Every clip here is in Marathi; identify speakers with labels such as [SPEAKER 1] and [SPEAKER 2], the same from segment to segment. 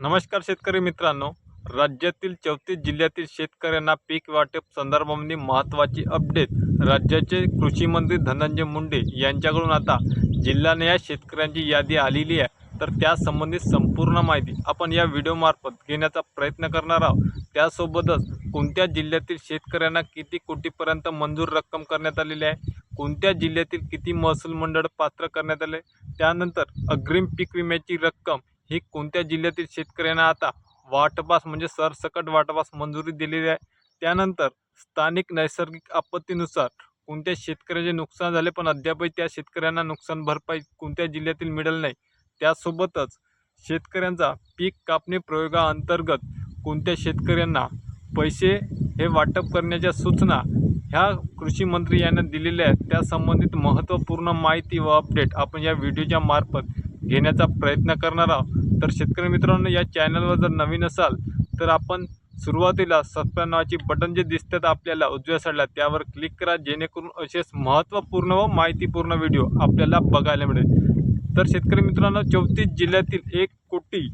[SPEAKER 1] नमस्कार शेतकरी मित्रांनो. राज्यातील चौतीस जिल्ह्यातील शेतकऱ्यांना पीक वाटप संदर्भामध्ये महत्त्वाची अपडेट राज्याचे कृषी मंत्री धनंजय मुंडे यांच्याकडून आता जिल्हानिहाय शेतकऱ्यांची यादी आलेली आहे. तर त्यासंबंधित संपूर्ण माहिती आपण या व्हिडिओमार्फत घेण्याचा प्रयत्न करणार आहोत. त्यासोबतच कोणत्या जिल्ह्यातील शेतकऱ्यांना किती कोटीपर्यंत मंजूर रक्कम करण्यात आलेली आहे? कोणत्या जिल्ह्यातील किती महसूल मंडळ पात्र करण्यात आले? त्यानंतर अग्रिम पीक विम्याची रक्कम ही कोणत्या जिल्ह्यातील शेतकऱ्यांना आता वाटपास म्हणजे सरसकट वाटपास मंजुरी दिलेली आहे? त्यानंतर स्थानिक नैसर्गिक आपत्तीनुसार कोणत्या शेतकऱ्याचे नुकसान झाले पण अद्यापही त्या शेतकऱ्यांना नुकसान भरपाई कोणत्या जिल्ह्यातील मिळेल नाही? त्यासोबतच शेतकऱ्यांचा पीक कापणी प्रयोगाअंतर्गत कोणत्या शेतकऱ्यांना पैसे हे वाटप करण्याच्या सूचना ह्या कृषी मंत्री यांना दिलेल्या आहेत. त्या संबंधित महत्त्वपूर्ण माहिती व अपडेट आपण या व्हिडिओच्या मार्फत घेण्याचा प्रयत्न करणार आहोत. तर शेतकरी मित्रांनो या चॅनलवर जर नवीन असाल तर आपण सुरुवातीला सबस्क्राईब नावाची बटन जे दिसतात आपल्याला उजव्या साईडला त्यावर क्लिक करा जेणेकरून असेच महत्त्वपूर्ण व माहितीपूर्ण व्हिडिओ आपल्याला बघायला मिळेल. तर शेतकरी मित्रांनो चौतीस जिल्ह्यातील एक कोटी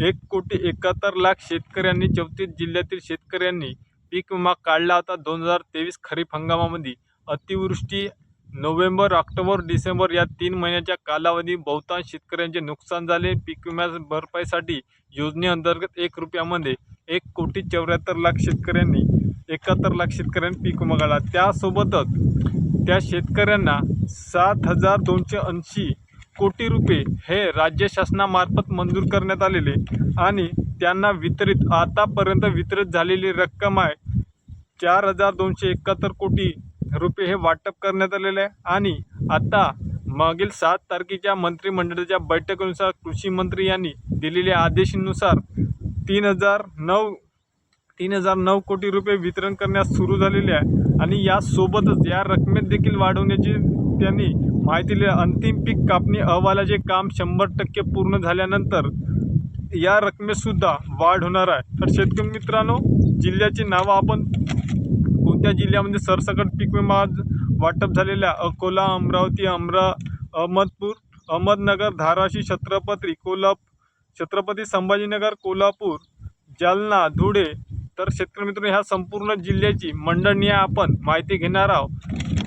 [SPEAKER 1] एक कोटी एकाहत्तर लाख शेतकऱ्यांनी चौतीस जिल्ह्यातील शेतकऱ्यांनी पीक विमा काढला होता दोन हजार तेवीस खरीप हंगामामध्ये. अतिवृष्टी नोव्हेंबर ऑक्टोबर डिसेंबर या तीन महिन्याच्या कालावधी बहुतांश शेतकऱ्यांचे नुकसान झाले. पीक विम्या भरपाईसाठी योजनेअंतर्गत एक रुपयामध्ये एक कोटी चौऱ्याहत्तर लाख शेतकऱ्यांनी एकाहत्तर लाख शेतकऱ्यांनी पीक विमा काढला. त्यासोबतच त्या शेतकऱ्यांना सात हजार दोनशे ऐंशी कोटी रुपये हे राज्य शासनामार्फत मंजूर करण्यात आलेले आणि त्यांना वितरित आतापर्यंत वितरित झालेली रक्कम आहे चार हजार दोनशे एकाहत्तर कोटी रुपये हे वाटप करण्यात आलेले आहे. आणि आता मागील सात तारखेच्या मंत्रिमंडळाच्या बैठकीनुसार कृषी मंत्री यांनी दिलेल्या आदेशानुसार तीन हजार नऊ तीन हजार नऊ कोटी रुपये वितरण करण्यास सुरू झालेले आहे. आणि यासोबतच या रकमेत देखील वाढवण्याची त्यांनी माहिती दिली अंतिम पीक कापणी अहवालाचे काम शंभर टक्के पूर्ण झाल्यानंतर या रकमेतसुद्धा वाढ होणार आहे. तर शेतकरी मित्रांनो जिल्ह्याची नावं आपण कोणत्या जिल्ह्यामध्ये सरसकट पीक विमा वाटप झालेल्या अकोला अमरावती अमरा अहमदपूर अहमदनगर धाराशी छत्रपती कोल्हा छत्रपती संभाजीनगर कोल्हापूर जालना धुळे. तर शेतकरी मित्र ह्या संपूर्ण जिल्ह्याची मंडळनीय आपण माहिती घेणार आहोत.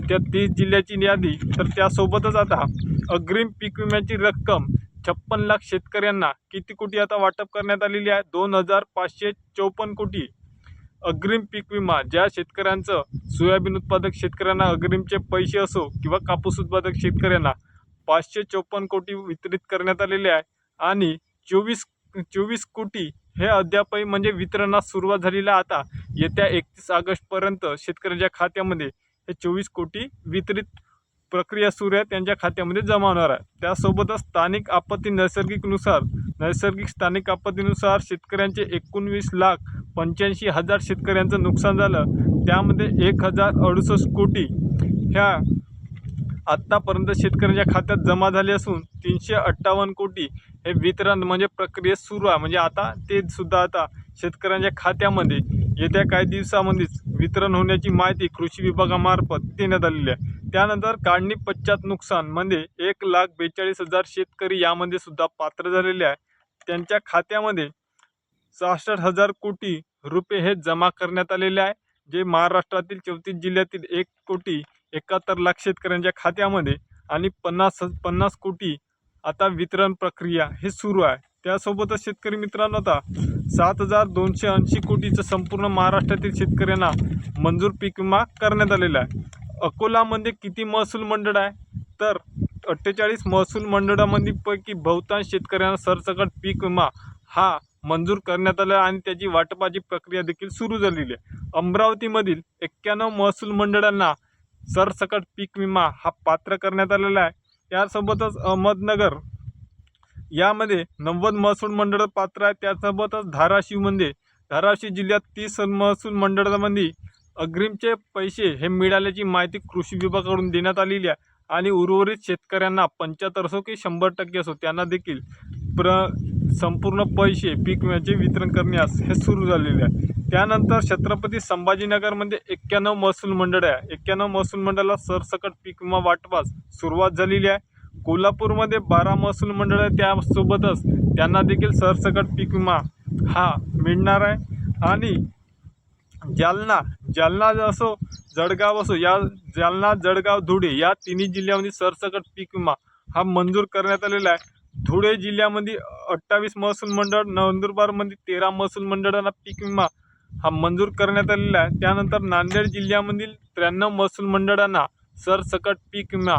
[SPEAKER 1] त्या तीस जिल्ह्याची यादी. तर त्यासोबतच आता अग्रिम पीक विम्याची रक्कम छप्पन लाख शेतकऱ्यांना किती कोटी आता वाटप करण्यात आलेली आहे? दोन हजार पाचशे चौपन्न कोटी. अग्रिम पीक विमा ज्या शेतकऱ्यांचं सोयाबीन उत्पादक शेतकऱ्यांना अग्रिमचे पैसे असो किंवा कापूस उत्पादक शेतकऱ्यांना पाचशे चौपन्न कोटी वितरित करण्यात आलेले आहे आणि चोवीस चोवीस कोटी हे अद्यापही म्हणजे वितरणास सुरुवात झालेली आहे. आता येत्या एकतीस ऑगस्टपर्यंत शेतकऱ्यांच्या खात्यामध्ये हे चोवीस कोटी वितरित प्रक्रिया सुरू आहे त्यांच्या खात्यामध्ये जमा होणार आहे. त्यासोबतच स्थानिक आपत्ती नैसर्गिकनुसार नैसर्गिक स्थानिक आपत्तीनुसार शेतकऱ्यांचे एकोणवीस लाख पंच्याऐंशी हजार शेतकऱ्यांचं नुकसान झालं. त्यामध्ये एक हजार अडुसष्ट कोटी ह्या आत्तापर्यंत शेतकऱ्यांच्या खात्यात जमा झाले असून तीनशे अठ्ठावन्न कोटी हे वितरण म्हणजे प्रक्रिया सुरू आहे. म्हणजे आता ते सुद्धा आता शेतकऱ्यांच्या खात्यामध्ये येत्या काही दिवसामध्येच वितरण होण्याची माहिती कृषी विभागामार्फत देण्यात आलेली आहे. त्यानंतर काढणी पश्चात नुकसान म्हणजे एक लाख बेचाळीस हजार शेतकरी यामध्ये सुद्धा पात्र झालेले आहे. त्यांच्या खात्यामध्ये सहासष्ट हजार कोटी रुपये हे जमा करण्यात आलेले आहे जे महाराष्ट्रातील चौतीस जिल्ह्यातील एक कोटी एकाहत्तर लाख शेतकऱ्यांच्या खात्यामध्ये आणि पन्नास पन्नास कोटी आता वितरण प्रक्रिया हे सुरू आहे. त्यासोबतच शेतकरी मित्रांनो आता सात हजार दोनशे ऐंशी कोटीचं संपूर्ण महाराष्ट्रातील शेतकऱ्यांना मंजूर पीक विमा करण्यात आलेला आहे. अकोलामध्ये किती महसूल मंडळ आहे? तर अठ्ठेचाळीस महसूल मंडळामध्ये पैकी बहुतांश शेतकऱ्यांना सरसकट पीक विमा हा मंजूर करण्यात आला आहे आणि त्याची वाटपाची प्रक्रिया देखील सुरू झालेली आहे. अमरावतीमधील एक्क्याण्णव महसूल मंडळांना सरसकट पीक विमा हा पात्र करण्यात आलेला आहे. यासोबतच अहमदनगर यामध्ये नव्वद महसूल मंडळ पात्र आहे. त्यासोबतच धाराशिवमध्ये धाराशिव जिल्ह्यात तीस महसूल मंडळामध्ये अग्रिमचे पैसे हे मिळाल्याची माहिती कृषी विभागाकडून देण्यात आलेली आहे. आणि उर्वरित शेतकऱ्यांना पंच्याहत्तर असो की शंभर टक्के असो त्यांना देखील प्र संपूर्ण पैसे पीक विम्याचे वितरण करण्यास हे सुरू झालेले आहे. त्यानंतर छत्रपती संभाजीनगरमध्ये एक्क्याण्णव महसूल मंडळ आहे. एक्क्याण्णव महसूल मंडळाला सरसकट पीक विमा वाटपास सुरुवात झालेली आहे. कोल्हापूरमध्ये बारा महसूल मंडळ आहे त्यासोबतच त्यांना देखील सरसकट पीक विमा हा मिळणार आहे. आणि जालना जालना असो जळगाव असो या जालना जळगाव धुळे या तिन्ही जिल्ह्यामध्ये सरसकट पीक विमा हा मंजूर करण्यात आलेला आहे. धुळे जिल्ह्यामध्ये अठ्ठावीस महसूल मंडळ नंदुरबारमध्ये तेरा महसूल मंडळांना पीक विमा हा मंजूर करण्यात आलेला आहे. त्यानंतर नांदेड जिल्ह्यामधील त्र्याण्णव महसूल मंडळांना सरसकट पीक विमा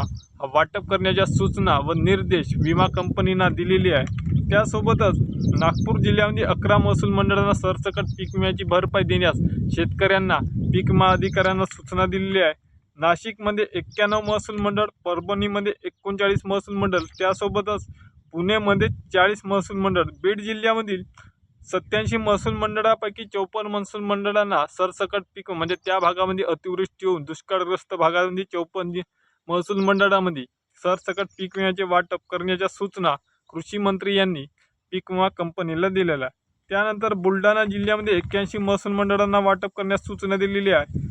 [SPEAKER 1] वाटप करण्याच्या सूचना व निर्देश विमा कंपनींना दिलेली आहे. त्यासोबतच नागपूर जिल्ह्यामध्ये अकरा महसूल मंडळांना सरसकट पीक विम्याची भरपाई देण्यास शेतकऱ्यांना पीक विमा अधिकाऱ्यांना सूचना दिलेली आहे. नाशिकमध्ये एक्क्याण्णव महसूल मंडळ परभणीमध्ये एकोणचाळीस महसूल मंडळ त्यासोबतच पुणेमध्ये चाळीस महसूल मंडळ. बीड जिल्ह्यामधील सत्याऐंशी महसूल मंडळापैकी चौपन्न महसूल मंडळांना सरसकट पीक म्हणजे त्या भागामध्ये अतिवृष्टी होऊन दुष्काळग्रस्त भागामध्ये चौपन्न महसूल मंडळामध्ये सरसकट पीक विम्याचे वाटप करण्याच्या सूचना कृषी मंत्री यांनी पीक विमा कंपनीला दिलेल्या आहे त्यानंतर बुलढाणा जिल्ह्यामध्ये एक्क्याऐंशी महसूल मंडळांना वाटप करण्यास सूचना दिलेली आहे.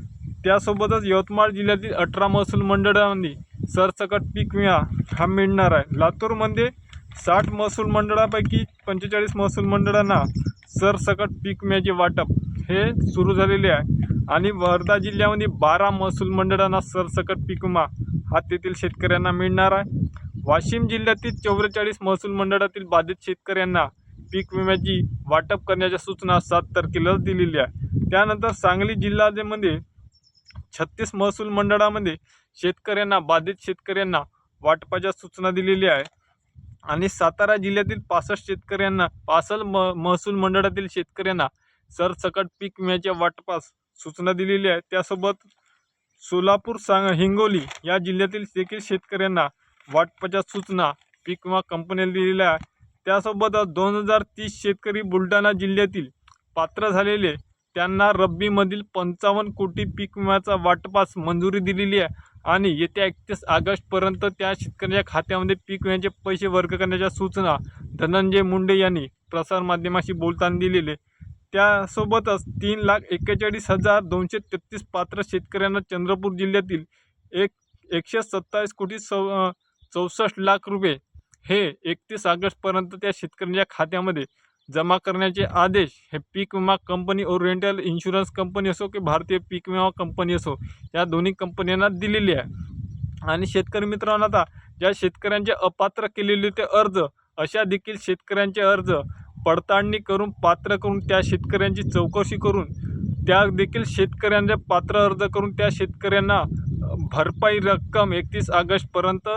[SPEAKER 1] त्यासोबतच यवतमाळ जिल्ह्यातील अठरा महसूल मंडळांनी सरसकट पीक विमा हा मिळणार आहे. लातूरमध्ये साठ महसूल मंडळापैकी पंचेचाळीस महसूल मंडळांना सरसकट पीक विम्याचे वाटप हे सुरू झालेले आहे. आणि वर्धा जिल्ह्यामध्ये बारा महसूल मंडळांना सरसकट पीक विमा हा तेथील शेतकऱ्यांना मिळणार आहे. वाशिम जिल्ह्यातील चौवेचाळीस महसूल मंडळातील बाधित शेतकऱ्यांना पीक विम्याची वाटप करण्याच्या सूचना सात तारखेला दिलेली आहे. त्यानंतर सांगली जिल्ह्यामध्ये छत्तीस महसूल मंडळामध्ये शेतकऱ्यांना बाधित शेतकऱ्यांना वाटपाच्या सूचना दिलेल्या आहे आणि सातारा जिल्ह्यातील पासष्ट शेतकऱ्यांना पासल म महसूल मंडळातील शेतकऱ्यांना सरसकट पीक विम्याच्या वाटपास सूचना दिलेली आहे. त्यासोबत सोलापूर सांग हिंगोली या जिल्ह्यातील देखील शेतकऱ्यांना वाटपाच्या सूचना पीक विमा कंपन्याला दिलेल्या आहे त्यासोबतच दोन हजार तीस शेतकरी बुलढाणा जिल्ह्यातील पात्र झालेले त्यांना रब्बीमधील पंचावन्न कोटी पीक विम्याचा वाटपास मंजुरी दिलेली आहे. आणि येत्या एकतीस ऑगस्टपर्यंत त्या शेतकऱ्यांच्या खात्यामध्ये पीक विम्याचे पैसे वर्ग करण्याच्या सूचना धनंजय मुंडे यांनी प्रसारमाध्यमाशी बोलताना दिलेले. त्यासोबतच तीन लाख एक्केचाळीस हजार दोनशे तेहतीस पात्र शेतकऱ्यांना चंद्रपूर जिल्ह्यातील एक एकशे सत्तावीस कोटी चौ चौसष्ट लाख रुपये हे एकतीस ऑगस्टपर्यंत त्या शेतकऱ्यांच्या खात्यामध्ये जमा करण्याचे आदेश हे पीक विमा कंपनी ओरिएंटल इन्शुरन्स कंपनी असो की भारतीय पीक विमा कंपनी असो या दोन्ही कंपन्यांना दिलेली आहे. आणि शेतकरी मित्रांनो आता ज्या शेतकऱ्यांचे अपात्र केलेले ते अर्ज अशा देखील शेतकऱ्यांचे अर्ज पडताळणी करून पात्र करून त्या शेतकऱ्यांची चौकशी करून त्या देखील शेतकऱ्यांचे पात्र अर्ज करून त्या शेतकऱ्यांना भरपाई रक्कम एकतीस ऑगस्टपर्यंत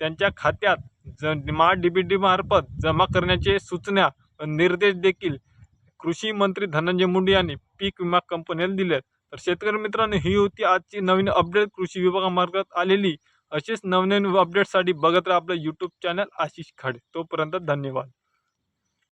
[SPEAKER 1] त्यांच्या खात्यात ज मा डी बी डी मार्फत जमा करण्याचे सूचना निर्देश देखील कृषी मंत्री धनंजय मुंडे यांनी पीक विमा कंपन्याला दिले आहेत तर शेतकरी मित्रांनो ही होती आजची नवीन अपडेट कृषी विभागामार्फत आलेली असेच नवनवीन अपडेटसाठी बघत राहा आपलं यूट्यूब चॅनल आशिष खाडे. तोपर्यंत धन्यवाद.